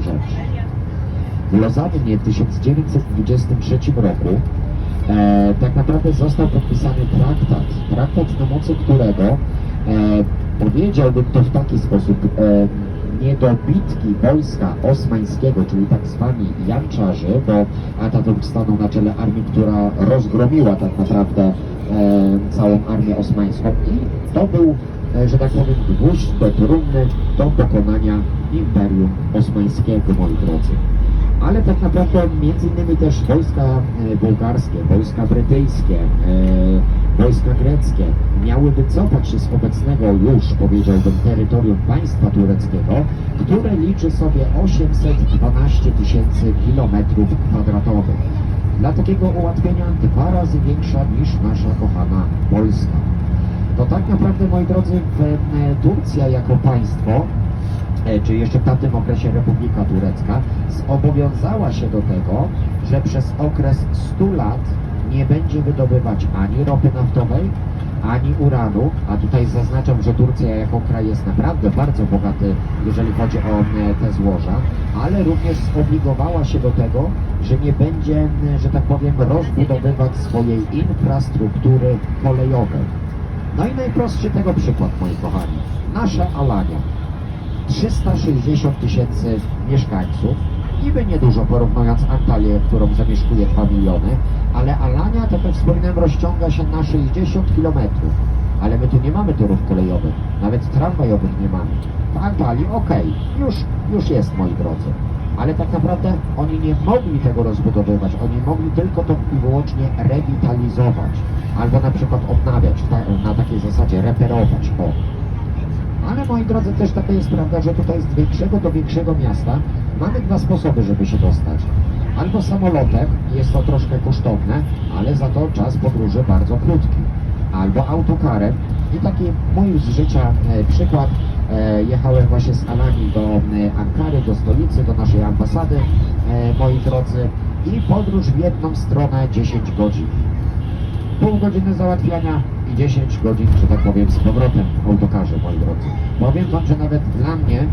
rzecz. W Lozannie w 1923 roku e, tak naprawdę został podpisany traktat, traktat na mocy którego e, powiedziałbym to w taki sposób e, niedobitki wojska osmańskiego, czyli tak zwani Janczarzy, bo Atatürk stanął na czele armii, która rozgromiła tak naprawdę e, całą armię osmańską i to był, że tak powiem, do trumny do pokonania Imperium Osmańskiego, moi drodzy ale tak naprawdę między innymi też wojska e, bułgarskie, wojska brytyjskie, e, wojska greckie miały wycofać się z obecnego już, powiedziałbym, terytorium państwa tureckiego, które liczy sobie 812 tysięcy kilometrów kwadratowych. Dla takiego ułatwienia dwa razy większa niż nasza kochana Polska. To tak naprawdę, moi drodzy, e, Turcja jako państwo e, czy jeszcze w tamtym okresie Republika Turecka, zobowiązała się do tego, że przez okres 100 lat nie będzie wydobywać ani ropy naftowej, ani uranu, a tutaj zaznaczam, że Turcja jako kraj jest naprawdę bardzo bogaty, jeżeli chodzi o e, te złoża, ale również zobligowała się do tego, że nie będzie, że tak powiem, rozbudowywać swojej infrastruktury kolejowej. No i najprostszy tego przykład, moi kochani. Nasza Alania. 360 tysięcy mieszkańców. Niby niedużo porównując Antalię, którą zamieszkuje 2 miliony, ale Alania, tak jak wspominałem, rozciąga się na 60 kilometrów. Ale my tu nie mamy torów kolejowych, nawet tramwajowych nie mamy. W Antalii okej, już, już jest moi drodzy. Ale tak naprawdę oni nie mogli tego rozbudowywać, oni mogli tylko to i wyłącznie rewitalizować. Albo na przykład odnawiać, ta, na takiej zasadzie reperować. O, ale moi drodzy, też taka jest prawda, że tutaj z większego do większego miasta mamy dwa sposoby, żeby się dostać. Albo samolotem, jest to troszkę kosztowne, ale za to czas podróży bardzo krótki. Albo autokarem. I taki mój z życia e, przykład. E, jechałem właśnie z Alanii do e, Ankary, do stolicy, do naszej ambasady, e, moi drodzy. I podróż w jedną stronę 10 godzin godziny załatwiania i 10 godzin, że tak powiem, z powrotem w autokarze, moi drodzy. Powiem Wam, że nawet dla mnie,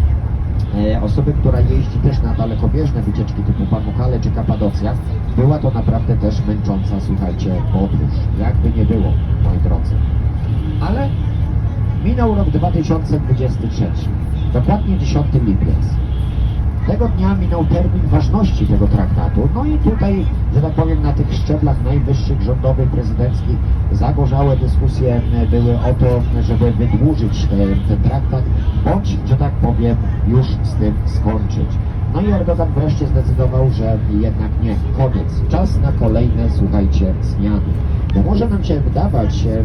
e, osoby, która jeździ też na dalekobieżne wycieczki typu Pamukkale czy Kapadocja, była to naprawdę też męcząca, słuchajcie, podróż. Jakby nie było, moi drodzy. Ale minął rok 2023, dokładnie 10 lipiec. Tego dnia minął termin ważności tego traktatu. No i tutaj, że tak powiem, na tych szczeblach najwyższych, rządowych, prezydenckich zagorzałe dyskusje e, były o to, żeby wydłużyć e, ten traktat, bądź, że tak powiem, już z tym skończyć. No i Erdogan wreszcie zdecydował, że jednak nie, koniec. Czas na kolejne, słuchajcie, zmiany. Bo może nam się wydawać, e,